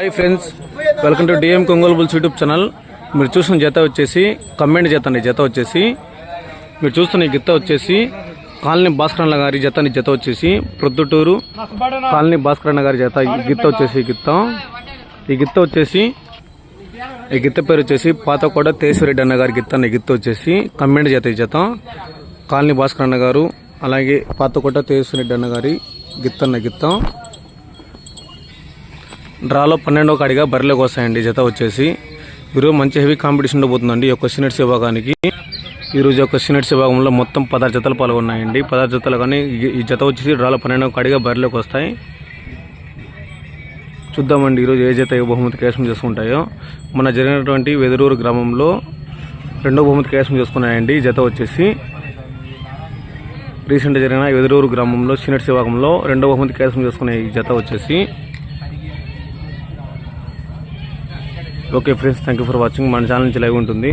Hi friends welcome to DM Kongolu bulls YouTube channel మీరు చూసిన జత వచ్చేసి కమెంట్ జత అండి జత వచ్చేసి. మీరు చూస్తున్న ఈ గిత్త వచ్చేసి కాలనీ భాస్కరన్న గారి జత అని జత వచ్చేసి ప్రొద్దుటూరు కాలనీ భాస్కరన్న గారి జత. ఈ గిత్త వచ్చేసి గిత్త. ఈ గిత్త వచ్చేసి ఈ గిత్త పేరు వచ్చేసి పాతకోట తేసిరెడ్డి అన్న గారి గిత్త అనే గిత్త వచ్చేసి కమెంట్ జత ఈ జత. కాలనీ భాస్కరన్న గారు అలాగే పాతకోట తేసిరెడ్డి అన్న గారి గిత్తన్న గిత్తం. డ్రాలో పన్నెండో కాడిగా బరిలోకి వస్తాయండి. జత వచ్చేసి. ఈరోజు మంచి హెవీ కాంపిటీషన్ పోతుందండి ఈ యొక్క సినెట్స్ విభాగానికి. ఈరోజు యొక్క సినెట్స్ విభాగంలో మొత్తం పదహారు జతలు పాల్గొన్నాయండి. పదహారు జతలు కానీ ఈ- జత వచ్చేసి డ్రాలో పన్నెండో కాడిగా బరిలోకి వస్తాయి. చూద్దామండి ఈరోజు ఏ జత ఏ బహుమతి కైవసం చేసుకుంటాయో. మన జరిగినటువంటి వెదరూరు గ్రామంలో రెండో బహుమతి కైవసం చేసుకున్నాయండి. ఈ జత వచ్చేసి. రీసెంట్గా జరిగిన వెదరూరు గ్రామంలో సినెట్స్ విభాగంలో రెండో బహుమతి కైవసం చేసుకునే ఈ జత వచ్చేసి. Okay friends thank you for watching మన ఛానల్ నుంచి లైవ్ ఉంటుంది.